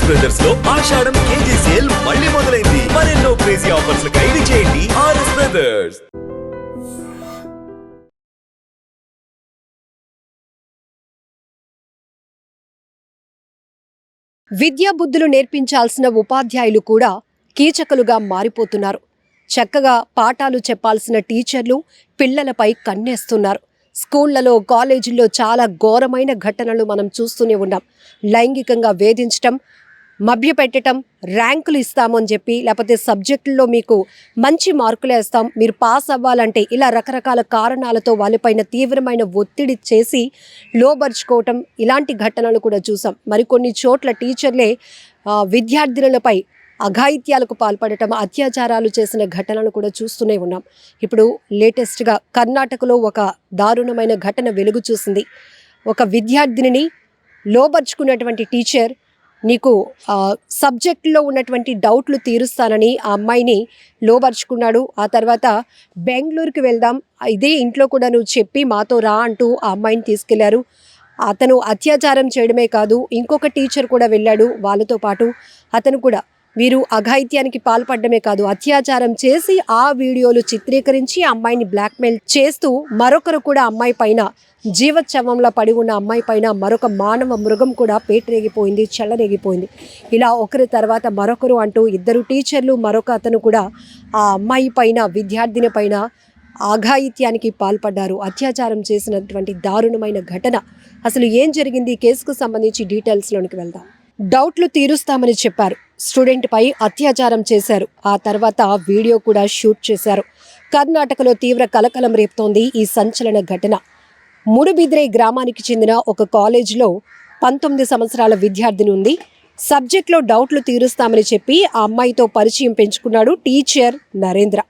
RS బ్రదర్స్లో Ashadham KG sale మళ్ళీ మొదలైంది. మరెన్నో క్రేజీ ఆఫర్స్ ఖైదీ చేయండి ఆర్ఎస్ బ్రదర్స్ విద్యా బుద్ధులు నేర్పించాల్సిన ఉపాధ్యాయులు కూడా కీచకులుగా మారిపోతున్నారు. చక్కగా పాఠాలు చెప్పాల్సిన టీచర్లు పిల్లలపై కన్నేస్తున్నారు. స్కూళ్ళలో కాలేజీల్లో చాలా ఘోరమైన ఘటనలు మనం చూస్తూనే ఉన్నాం. లైంగికంగా వేధించటం మభ్యపెట్టడం ర్యాంకులు ఇస్తామని చెప్పి లేకపోతే సబ్జెక్టుల్లో మీకు మంచి మార్కులు వేస్తాం మీరు పాస్ అవ్వాలంటే ఇలా రకరకాల కారణాలతో వాళ్ళపైన తీవ్రమైన ఒత్తిడి చేసి లోబరుచుకోవటం ఇలాంటి ఘటనలు కూడా చూసాం. మరికొన్ని చోట్ల టీచర్లే విద్యార్థినులపై అఘాయిత్యాలకు పాల్పడటం అత్యాచారాలు చేసిన ఘటనలు కూడా చూస్తూనే ఉన్నాం. ఇప్పుడు లేటెస్ట్గా కర్ణాటకలో ఒక దారుణమైన ఘటన వెలుగు చూసింది. ఒక విద్యార్థినిని లోబర్చుకున్నటువంటి టీచర్ నీకు సబ్జెక్ట్లో సబ్జెక్టులో ఉన్నటువంటి డౌట్లు తీరుస్తానని ఆ అమ్మాయిని లోపరుచుకున్నాడు ఆ తర్వాత బెంగళూరుకి వెళ్దాం ఇదే ఇంట్లో కూడా నువ్వు చెప్పి మాతో రా అంటూ ఆ అమ్మాయిని తీసుకెళ్ళారు. అతను అత్యాచారం చేయడమే కాదు ఇంకొక టీచర్ కూడా వెళ్ళాడు వాళ్ళతో పాటు. అతను కూడా వీరు అఘాయిత్యానికి పాల్పడమే కాదు అత్యాచారం చేసి ఆ వీడియోలు చిత్రీకరించి ఆ అమ్మాయిని బ్లాక్మెయిల్ చేస్తూ మరొకరు కూడా అమ్మాయి పైన జీవోత్సవంలో పడి ఉన్న అమ్మాయి పైన మరొక మానవ మృగం కూడా పేటరేగిపోయింది చల్లరేగిపోయింది. ఇలా ఒకరి తర్వాత మరొకరు అంటూ ఇద్దరు టీచర్లు మరొక అతను కూడా ఆ అమ్మాయి పైన విద్యార్థిని పైన ఆఘాయిత్యానికి పాల్పడ్డారు. అత్యాచారం చేసినటువంటి దారుణమైన ఘటన. అసలు ఏం జరిగింది? కేసుకు సంబంధించి డీటెయిల్స్లోనికి వెళ్దాం. డౌట్లు తీరుస్తామని చెప్పారు. స్టూడెంట్పై అత్యాచారం చేశారు. ఆ తర్వాత వీడియో కూడా షూట్ చేశారు. కర్ణాటకలో తీవ్ర కలకలం రేపుతోంది ఈ సంచలన ఘటన. ముడుబిద్రే గ్రామానికి చెందిన ఒక కాలేజీలో పంతొమ్మిది సంవత్సరాల విద్యార్థిని ఉంది. సబ్జెక్ట్లో డౌట్లు తీరుస్తామని చెప్పి ఆ అమ్మాయితో పరిచయం పెంచుకున్నాడు టీచర్ నరేంద్ర.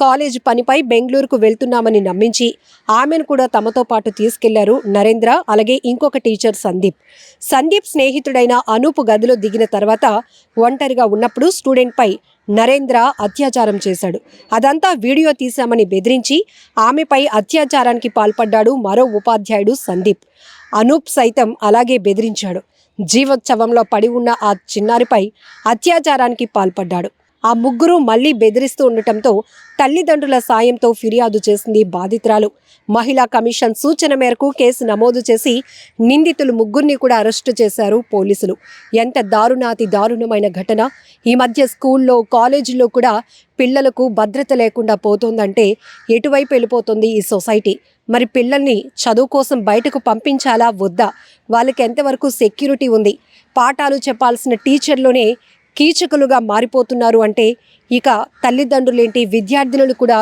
కాలేజ్ పనిపై బెంగళూరుకు వెళ్తున్నామని నమ్మించి ఆమెను కూడా తమతో పాటు తీసుకెళ్ళారు నరేంద్ర అలాగే ఇంకొక టీచర్ సందీప్. సందీప్ స్నేహితుడైన అనూప్ గదిలో దిగిన తర్వాత ఒంటరిగా ఉన్నప్పుడు స్టూడెంట్పై నరేంద్ర అత్యాచారం చేశాడు. అదంతా వీడియో తీశామని బెదిరించి ఆమెపై అత్యాచారానికి పాల్పడ్డాడు మరో ఉపాధ్యాయుడు సందీప్. అనూప్ సైతం అలాగే బెదిరించాడు. జీవోత్సవంలో పడి ఉన్న ఆ చిన్నారిపై అత్యాచారానికి పాల్పడ్డాడు. ఆ ముగ్గురు మళ్ళీ బెదిరిస్తూ ఉండటంతో తల్లిదండ్రుల సాయంతో ఫిర్యాదు చేసింది బాధితురాలు. మహిళా కమిషన్ సూచన మేరకు కేసు నమోదు చేసి నిందితులు ముగ్గురిని కూడా అరెస్టు చేశారు పోలీసులు. ఎంత దారుణాతి దారుణమైన ఘటన. ఈ మధ్య స్కూల్లో కాలేజీల్లో కూడా పిల్లలకు భద్రత లేకుండా పోతోందంటే ఎటువైపు వెళ్ళిపోతుంది ఈ సొసైటీ? మరి పిల్లల్ని చదువు కోసం బయటకు పంపించాలా వద్దా? వాళ్ళకి ఎంతవరకు సెక్యూరిటీ ఉంది? పాఠాలు చెప్పాల్సిన టీచర్లోనే కీచకులుగా మారిపోతున్నారు అంటే ఇక తల్లిదండ్రులేంటి విద్యార్థినులు కూడా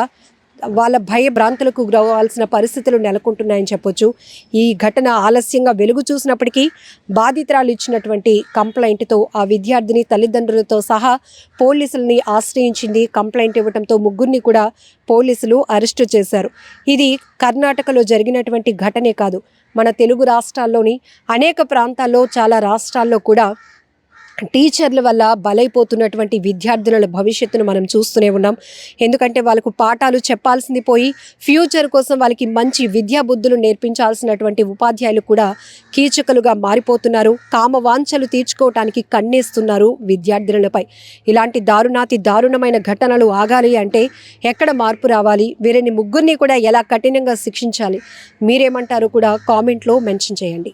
వాళ్ళ భయభ్రాంతులకు గురవ్వాల్సిన పరిస్థితులు నెలకొంటున్నాయని చెప్పొచ్చు. ఈ ఘటన ఆలస్యంగా వెలుగు చూసినప్పటికీ బాధితురాలు ఇచ్చినటువంటి కంప్లైంట్తో ఆ విద్యార్థిని తల్లిదండ్రులతో సహా పోలీసులని ఆశ్రయించింది. కంప్లైంట్ ఇవ్వడంతో ముగ్గురిని కూడా పోలీసులు అరెస్టు చేశారు. ఇది కర్ణాటకలో జరిగినటువంటి ఘటనే కాదు. మన తెలుగు రాష్ట్రాల్లోని అనేక ప్రాంతాల్లో చాలా రాష్ట్రాల్లో కూడా టీచర్ల వల్ల బలైపోతున్నటువంటి విద్యార్థుల భవిష్యత్తును మనం చూస్తూనే ఉన్నాం. ఎందుకంటే వాళ్ళకు పాఠాలు చెప్పాల్సింది పోయి ఫ్యూచర్ కోసం వాళ్ళకి మంచి విద్యా బుద్ధులు నేర్పించాల్సినటువంటి ఉపాధ్యాయులు కూడా కీచకులుగా మారిపోతున్నారు. కామవాంఛలు తీర్చుకోవటానికి కన్నేస్తున్నారు విద్యార్థినులపై. ఇలాంటి దారుణాతి దారుణమైన ఘటనలు ఆగాలి అంటే ఎక్కడ మార్పు రావాలి? వీరిని ముగ్గురిని కూడా ఎలా కఠినంగా శిక్షించాలి? మీరేమంటారు కూడా కామెంట్లో మెన్షన్ చేయండి.